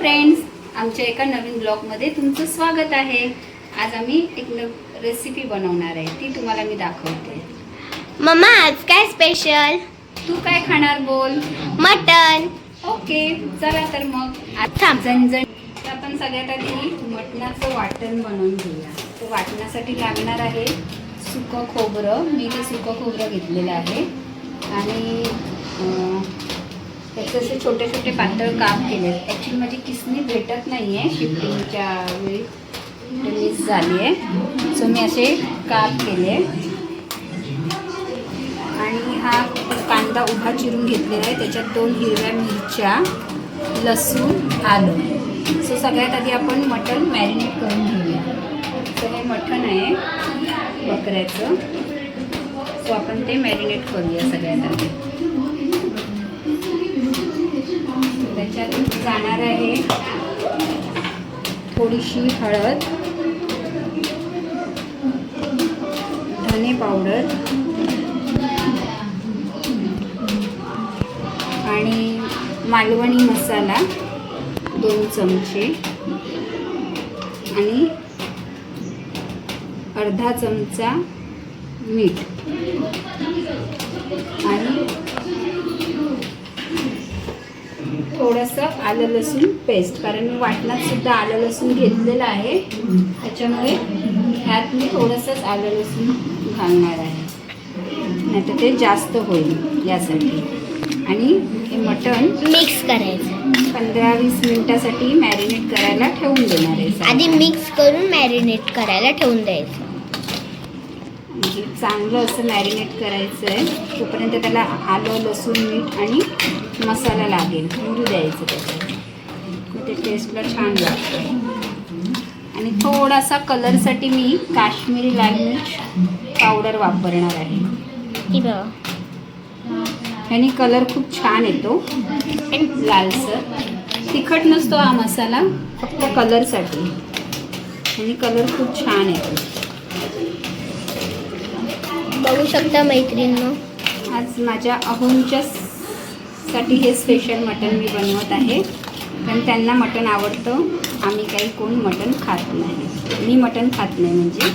Friends आमच्या एका नवीन ब्लॉगमध्ये तुमचं स्वागत आहे. आज आम्ही एक नव रेसिपी बनवणार आहे. ती तुम्हाला मी दाखवते. मम्मा आज काय स्पेशल तू काय खाणार बोल? मटन ओके चला तर मग. आज थांब. झणझण तर आपण सगळ्यात आधी मटणाचं वाटण बनवून घेऊया. तर वाटणासाठी लागणार आहे सुकं खोबरं. मी ते सुकं खोबरं घेतलेलं आहे. आणि अं, त्याचे असे छोटे छोटे पातळ काम केले आहेत ॲक्च्युली माझी किसणी भेटत नाही आहे शिफ्टिंगच्या वेळी. मिस झाली आहे सो मी असे काप केले. आणि हा कांदा उभा चिरून घेतलेला आहे. त्याच्यात दोन हिरव्या मिरच्या लसूण आलं. सो सगळ्यात आधी आपण मटण मॅरिनेट करून घेऊया. सो हे मटण आहे बकऱ्याचं. सो आपण ते मॅरिनेट करूया सगळ्यात आधी. जाणार आहे. थोडीशी हळद धने पावडर आणि मालवणी मसाला दोन चमचे आणि अर्धा चमचा मीठ आणि थोडंसं आलं लसूण पेस्ट कारण मी वाटणात सुद्धा आलं लसूण घेतलेलं आहे. त्याच्यामुळे ह्यात मी थोडंसंच आलं लसूण घालणार आहे. नाहीतर ते जास्त होईल यासाठी. आणि हे मटण मिक्स करायचं. पंधरा वीस मिनिटासाठी मॅरिनेट करायला ठेवून देणार आहे आधी मिक्स करून मॅरिनेट करायला ठेवून द्यायचं. म्हणजे चांगलं असं मॅरिनेट करायचं आहे तोपर्यंत त्याला आलं लसूण मीठ आणि मसाला लागेल. मुरू द्यायचं त्याच्यात. मग ते टेस्टला छान लागतं. आणि थोडासा कलरसाठी मी काश्मीरी लाल मिर्च पावडर वापरणार आहे. ह्याने कलर खूप छान येतो. लालसर. तिखट नसतो हा मसाला फक्त कलरसाठी आणि कलर खूप छान येतो. बघू शकता मैत्रिणी आज माझ्या अहोंच्या साठी हे स्पेशल मटण मी बनवत आहे. कारण त्यांना मटण आवडतं. आम्ही काही कोण मटण खात नाही. मी मटण खात नाही म्हणजे.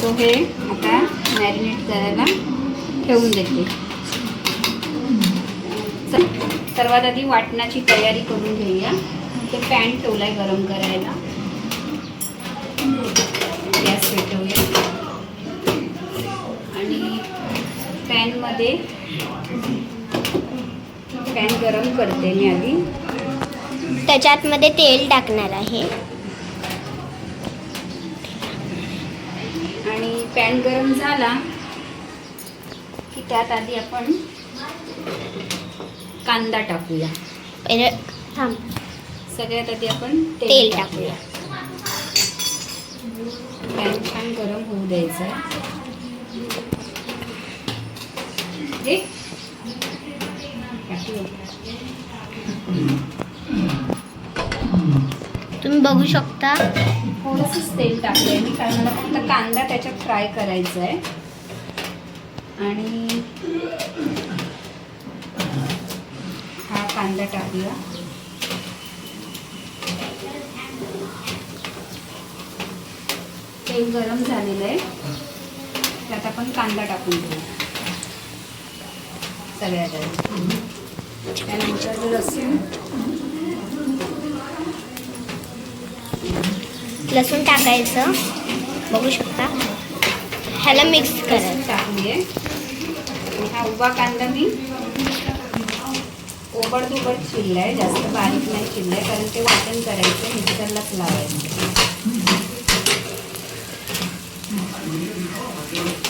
सो हे आता मॅरिनेट करायला ठेवून देते. चल, सर्वात आधी वाटणाची तयारी करून घेऊया. ते पॅन आहे गरम करायला. गॅस पेटवूया पॅनमध्ये पॅन गरम करते मी आधी. त्याच्यात मध्ये तेल टाकणार आहे. आणि पॅन गरम झाला की त्यात आधी आपण कांदा टाकूया. थांब. सगळ्यात आधी आपण तेल टाकूया. पॅन छान गरम होऊ द्यायचं आहे तुम्ही बघू शकता. थोडंसंच तेल टाकलंय मी कारण मला फक्त कांदा त्याच्यात फ्राय करायचा आहे आणि हा कांदा टाकूया तेल गरम झालेलं आहे. त्यात आपण कांदा टाकून घेऊ त्यानंतर लसूण. लसूण टाकायचं. बघू शकता. ह्याला मिक्स करायचं टाकली आहे हा उभा कांदा मी ओबड दुबड चिरलाय. जास्त बारीक नाही चिरलाय कारण ते वाटण करायचं मिक्सरलाच लावायचं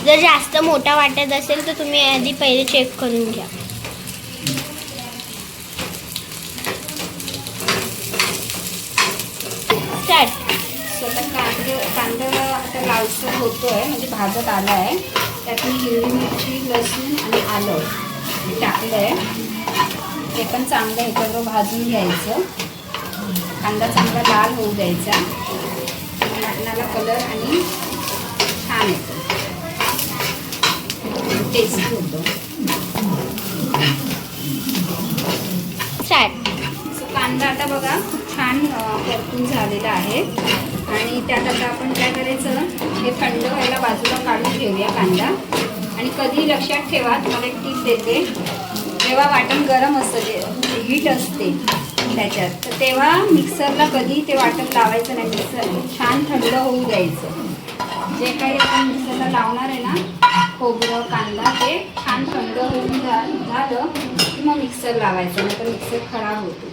जर जास्त मोठा वाटत असेल तर तुम्ही आधी पहिले चेक करून घ्या. स्टार्ट सो आता कांदे कांदा आता लालसर आहे म्हणजे भाजत आला आहे त्यात मी हिरवी मिरची लसूण आणि आलं टाकलं आहे ते पण चांगलं ह्याच्याबरोबर भाजून घ्यायचं. कांदा चांगला लाल होऊ द्यायचा. मटणाला कलर आणि छान येतो टेस्टी होतो बघा खूप छान अ, झालेलं आहे. आणि त्यात आता आपण काय करायचं? हे थंड व्हायला बाजूला काढून ठेवूया कांदा. आणि कधी लक्षात ठेवा तुम्हाला एक टीप देते. जेव्हा वाटण गरम असतं जे हीट असते त्याच्यात तर तेव्हा मिक्सरला कधी ते वाटण लावायचं नाही. मिक्सर छान थंड होऊ द्यायचं. जे काही आपण मिक्सरला लावणार आहे ना खोबरं कांदा ते छान थंड होऊन झालं की मग मिक्सर लावायचं नाही तर मिक्सर खराब होतो.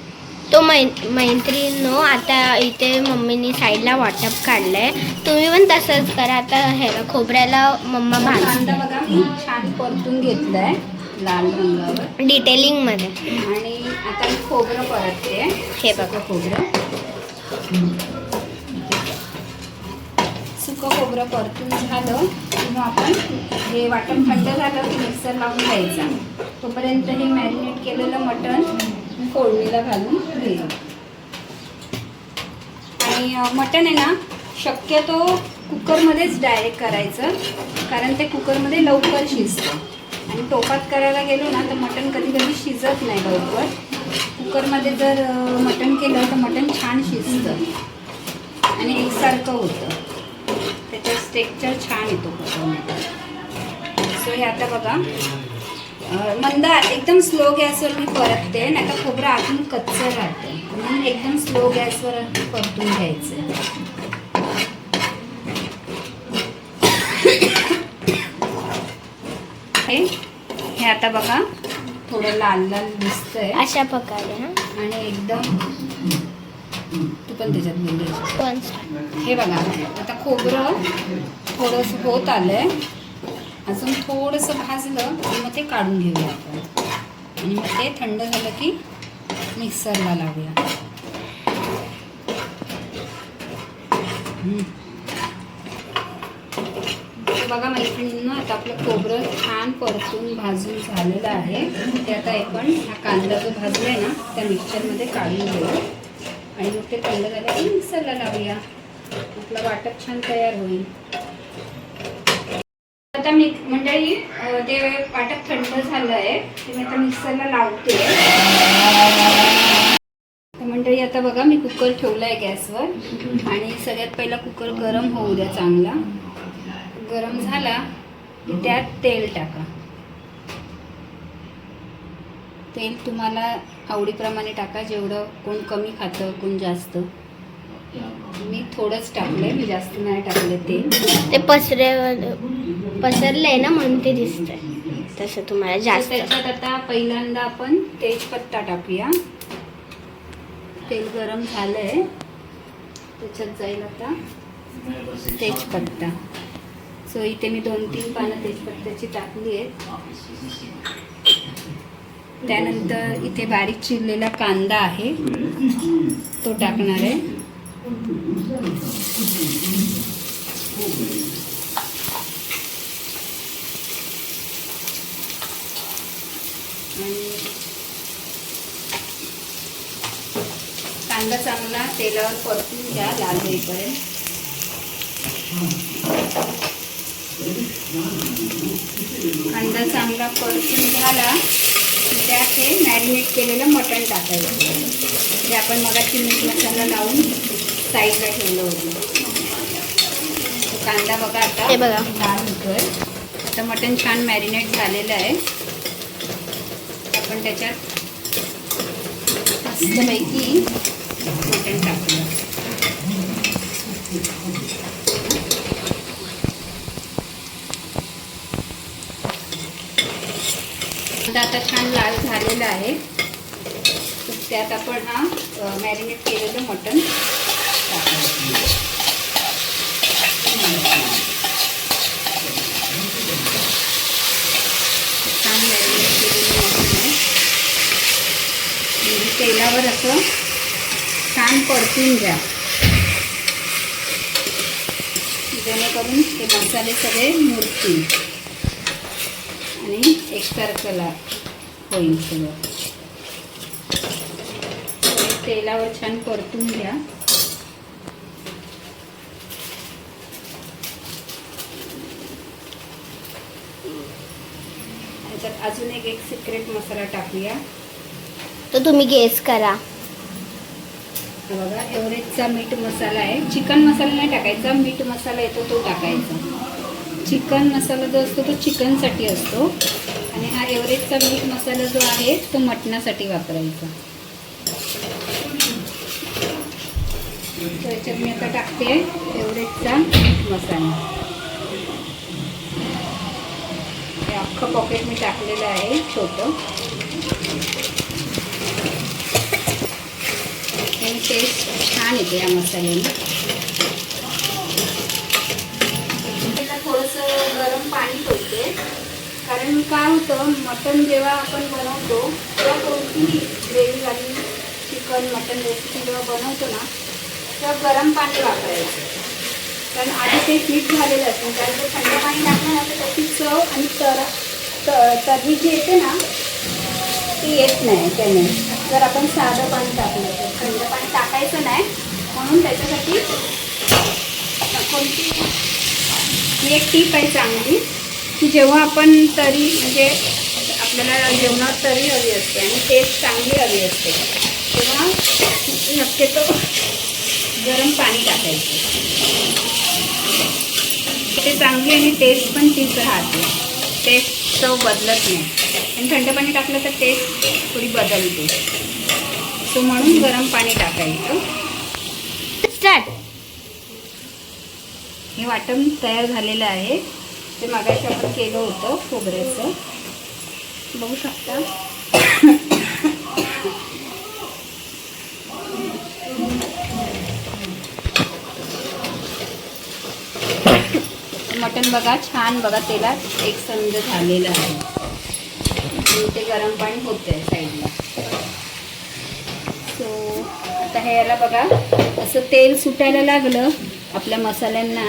तो मै मैत्रिणीनो आता इथे मम्मीनी साईडला वाटप काढलंय. तुम्ही पण तसंच करा. आता ह्याला खोबऱ्याला मम्मा भाजते बघा मी छान परतून घेतलाय लाल रंगावर. डिटेलिंगमध्ये आणि आता मी खोबरं परतते. हे बघा. खोबरं. सुकं खोबरं परतून झालं की मग आपण हे वाटण थंड झालं की मिक्सर लावून घ्यायचा. तोपर्यंत हे मॅरिनेट केलेलं मटण फोडणीला घालून घेईल आणि मटण आहे ना शक्यतो कुकरमध्येच डायरेक्ट करायचं कारण ते कुकरमध्ये लवकर शिजतं. आणि टोपात करायला गेलो ना तर मटण कधी कधी शिजत नाही लवकर. कुकरमध्ये जर मटण केलं तर मटण छान शिजतं. आणि एकसारखं होतं. त्याच्यात स्टेक्चर छान येतो कुकरमध्ये. सो हे आता बघा. मंद एकदम स्लो गॅसवर मी परतते नाही तर खोबरं अजून कच्चं राहतं. म्हणून एकदम स्लो गॅसवर परतून घ्यायचं. हे हे आता बघा थोडं लाल लाल दिसतंय. अशा प्रकारे आणि एकदम तू पण त्याच्यात हे बघा आता खोबरं थोडंसं होत आलंय. अजून थोडंसं भाजलं की मग ते काढून घेऊया आपण. आणि मग ते थंड झालं की मिक्सरला लावूया. बघा मैत्रिणींना आता आपलं खोबरं छान परतून भाजून झालेलं आहे. ते आता आपण हा कांदा जो भाजलाय ना त्या मिक्सरमध्ये काढून घेऊ आणि मग ते थंड झालं की मिक्सरला लावूया. आपलं वाटप छान तयार होईल. आता मी मंडळी ते वाटप थंड झालं आहे. ते मी आता मिक्सरला लावते. मंडळी आता बघा मी कुकर ठेवला आहे गॅसवर. आणि सगळ्यात पहिला कुकर गरम होऊ द्या चांगला. गरम झाला की त्यात तेल टाका. तेल तुम्हाला आवडीप्रमाणे टाका जेवढं कोण कमी खातं कोण जास्त. मी थोडंच टाकलंय मी जास्त नाही टाकलं तेल. ते पसरे पसरलंय ना म्हणून ते दिसतंय. तसं तुम्हाला जास्त. त्याच्यात आता पहिल्यांदा आपण तेजपत्ता टाकूया. तेल गरम झालंय. त्याच्यात जाईल आता तेजपत्ता. सो इथे मी दोन तीन पानं तेजपत्त्याची टाकली आहेत. त्यानंतर इथे बारीक चिरलेला कांदा आहे. तो टाकणार आहे आणि चांगला तेलावर परतून घ्या लाल होईपर्यंत. कांदा चांगला परतून झाला त्यात हे मॅरिनेट केलेलं मटण टाकायचं. जे आपण मगाशी मीठ मसाला लावून साईडला ठेवलं होतं. कांदा बघा आता बघा. लाल होतोय. आता मटण छान मॅरिनेट झालेलं आहे. आपण त्याच्यात मस्तपैकी मटण टाकूया आता छान लाल झालेला आहे. त्यात आपण हा मॅरिनेट केलेलं मटण छान मॅरिनेट केलेलं मटण आहे. म्हणजे तेलावर असं छान परतून घ्या. जेणेकरून ते मसाले सगळे मुरतील. आणि एकसारखला होईल सगळं. तेलावर छान परतून घ्या. अजून एक एक सिक्रेट मसाला टाकूया. तर तुम्ही गेस करा. बघा एव्हरेजचा मीठ मसाला आहे. चिकन मसाला नाही टाकायचा मीठ मसाला येतो तो टाकायचा. चिकन मसाला जो असतो तो चिकनसाठी असतो. आणि हा एवरेजचा मीठ मसाला जो आहे तो मटणासाठी वापरायचा. याच्यात मी आता टाकते एवरेजचा मीठ मसाला. हे अख्खं पॉकेट मी टाकलेलं आहे छोटं. आणि टेस्ट छान येते या मसाल्याने. त्याला थोडंसं गरम पाणी ठेवते. कारण काय होतं मटण जेव्हा आपण बनवतो तेव्हा कोणतीही ग्रेव्ही वाली चिकन मटण रेसिपी जेव्हा बनवतो ना तेव्हा गरम पाणी वापरायचं. कारण आधी ते हीट झालेलं असतं कारण जर थंड पाणी टाकलं ना तर त्याची चव आणि तर तर्री जी येते ना ती येत नाही त्याने. जर आपण साधं पाणी टाकलं तर. थंड पाणी टाकायचं नाही. म्हणून त्याच्यासाठी कोणती ही एक टीप आहे चांगली की जेव्हा आपण तरी म्हणजे आपल्याला जेवणात तरी हवी असते आणि टेस्ट चांगली हवी असते तेव्हा शक्यतो गरम पाणी टाकायचं. ते चांगली आणि टेस्ट पण तीच राहते. टेस्ट चव बदलत नाही. आणि थंड पाणी टाकलं तर टेस्ट थोडी बदलते. सो म्हणून गरम पाणी टाकायचं. स्टार्ट हे वाटण तयार झालेलं आहे. ते मागाशी आपण केलं होतं खोबऱ्याचं. बघू शकता. मटण बघा छान बघा तेलात एक संद झालेलं आहे. ते गरम पाणी होतं आहे साईडला. सो आता हे याला बघा असं तेल सुटायला लागलं आपल्या मसाल्यांना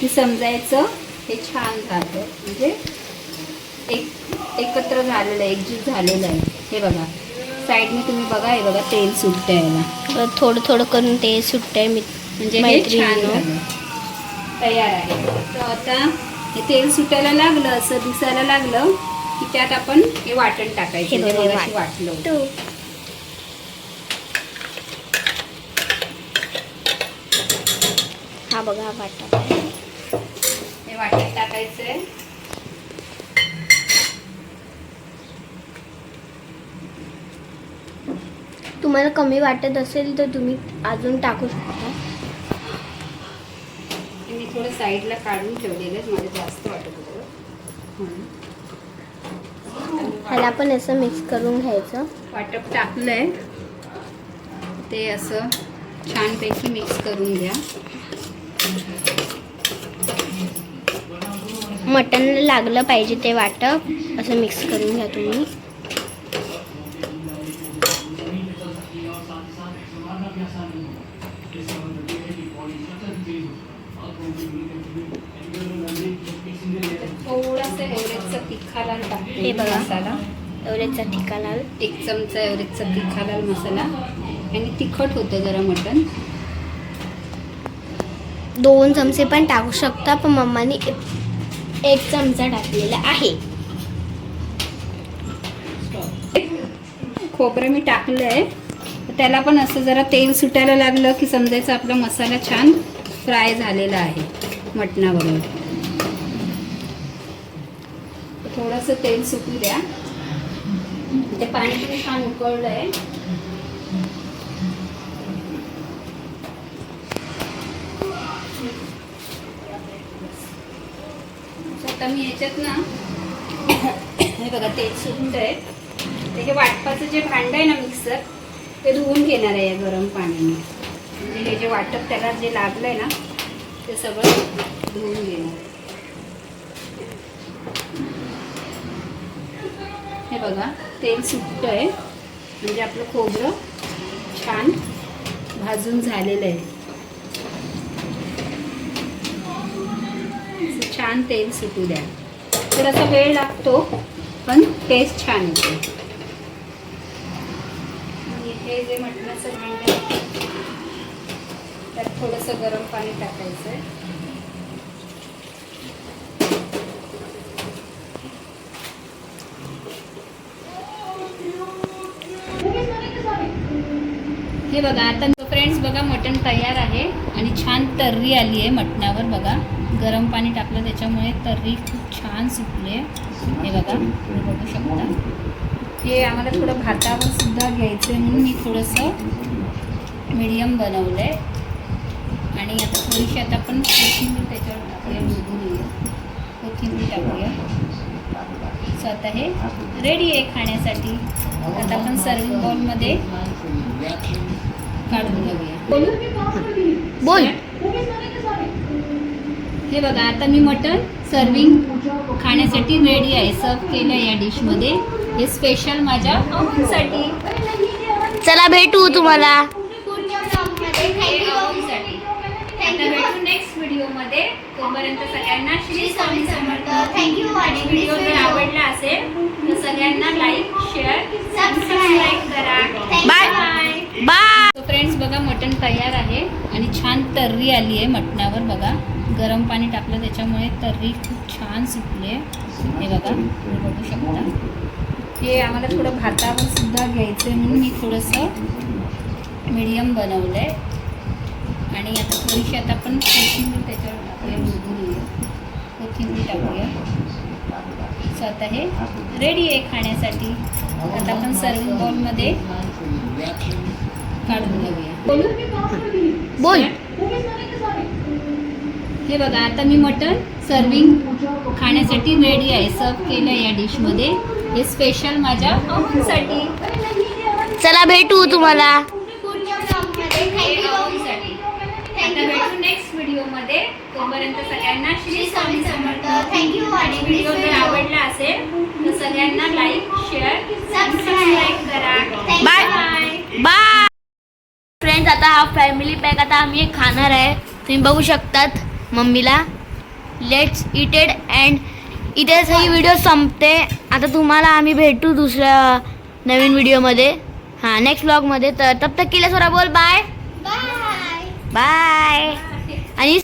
की समजायचं हे छान झालं म्हणजे एक एकत्र झालेलं आहे एकजीव झालेलं आहे. हे बघा साईडने तुम्ही बघा हे बघा तेल सुटतं याला. थोडं थोडं करून ते सुटतंय मी म्हणजे हे छान तयार आहे. तर आता हे तेल सुटायला लागलं असं दिसायला लागलं की त्यात आपण हे वाटण हे टाकायचं जे बघा, हे मगाशी वाटलं होतं. तू हा बघा हा हे वाटण टाकायचं आहे तुम्हाला कमी वाटत असेल तर तुम्ही अजून टाकू शकता. मी थोडं साईडला काढून ठेवलेलं आहे मला जास्त वाटत होतं. ह्याला पण असं मिक्स करून घ्यायचं. वाटप टाकलंय. ते असं छानपैकी मिक्स करून घ्या. मटनला लागलं पाहिजे ते वाटप. असं मिक्स करून घ्या तुम्ही. तिखा हे बघा. मसाला. एवढ्याचा ठिका लाल. एक चमचा एवढेचा तिखा लाल मसाला. आणि तिखट होतं जरा मटण. दोन चमचे पण टाकू शकता पण मम्मानी एक- चमचा टाकलेला आहे. खोबरं मी टाकलं आहे. त्याला पण असं जरा तेल सुटायला लागलं की समजायचं आपला मसाला छान फ्राय झालेला आहे मटणाबरोबर. थोडंसं तेल सुटू द्या. ते पाणी पण छान उकळलं आहे. आता मी याच्यात ना हे बघा तेल सुटत आहे. ते हे वाटपाचं जे भांडं आहे ना मिक्सर ते धुवून घेणार आहे या गरम पाण्याने. म्हणजे हे जे वाटप त्याला जे लागलं आहे ना ते सगळं धुवून घेणार हे बघा तेल सुटतं आहे. म्हणजे आपलं खोबरं छान भाजून झालेलं आहे असं छान तेल सुटू द्या. तर असा वेळ लागतो पण टेस्ट छान येते. हे जे मटणाचं भांडं त्यात थोडंसं गरम पाणी टाकायचं आहे हे बघा आता फ्रेंड्स बघा मटण तयार आहे आणि छान तर्री आली आहे मटणावर बघा. गरम पाणी टाकलं त्याच्यामुळे तर्री खूप छान सुटली आहे. हे बघा तुम्ही बघू शकता. हे आम्हाला थोडं भातावर सुद्धा घ्यायचं आहे म्हणून मी थोडंसं मीडियम बनवलं आहे आणि आता थोडीशी आता आपण कोथिंबीर त्याच्यावर टाकूया बघूया कोथिंबीर टाकूया. सो आता हे रेडी आहे खाण्यासाठी. आता आपण सर्विंग बॉलमध्ये काढून घेऊया. बोल. हे बघा आता मी मटन सर्विंग खाण्यासाठी रेडी आहे. सर्व केलं या डिशमध्ये हे स्पेशल माझ्या अमूलसाठी चला भेटू तुम्हाला. अमूलसाठी आता भेटू नेक्स्ट व्हिडिओमध्ये तोपर्यंत सगळ्यांना श्री स्वामी समर्थ. थँक्यू आणि व्हिडिओ जर आवडला असेल तर सगळ्यांना लाईक शेअर सबस्क्राईब करा. Bye. बाय बाय तो फ्रेंड्स बघा मटण तयार आहे आणि छान तर्री आली आहे मटणावर बघा. गरम पाणी टाकलं त्याच्यामुळे तर्री खूप छान सुटली आहे. हे बघा तुम्ही बघू शकता. हे आम्हाला थोडं भातावर सुद्धा घ्यायचं आहे म्हणून मी थोडंसं मीडियम बनवलं आहे आणि आता थोडीशी आता आपण कोथिंबीर त्याच्यावर टाकूया बघूया कोथिंबीर टाकूया. सो आता हे रेडी आहे खाण्यासाठी. आता आपण सर्विंग बाउलमध्ये काढून घेऊया. बोल. हे बघा आता मी मटन सर्विंग खाण्यासाठी रेडी आहे. सर्व केलं या डिशमध्ये हे स्पेशल माझ्या अमूलसाठी चला भेटू तुम्हाला. अमूलसाठी आता भेटू नेक्स्ट व्हिडिओमध्ये तोपर्यंत सगळ्यांना श्री स्वामी समर्थ. आणि व्हिडिओ जर आवडला असेल तर सगळ्यांना लाईक शेअर सबस्क्राईब करा. Bye. बाय बाय फ्रेंड्स आता हा फॅमिली पॅक आता आम्ही खाणार आहे. तुम्ही बघू शकतात. मम्मीला. लेट्स इटेड अँड इथेच ही व्हिडिओ संपते. आता तुम्हाला आम्ही भेटू दुसऱ्या नवीन व्हिडिओमध्ये हां नेक्स्ट ब्लॉगमध्ये तर तब तक केल्या सोरा बोल. बाय बाय आणि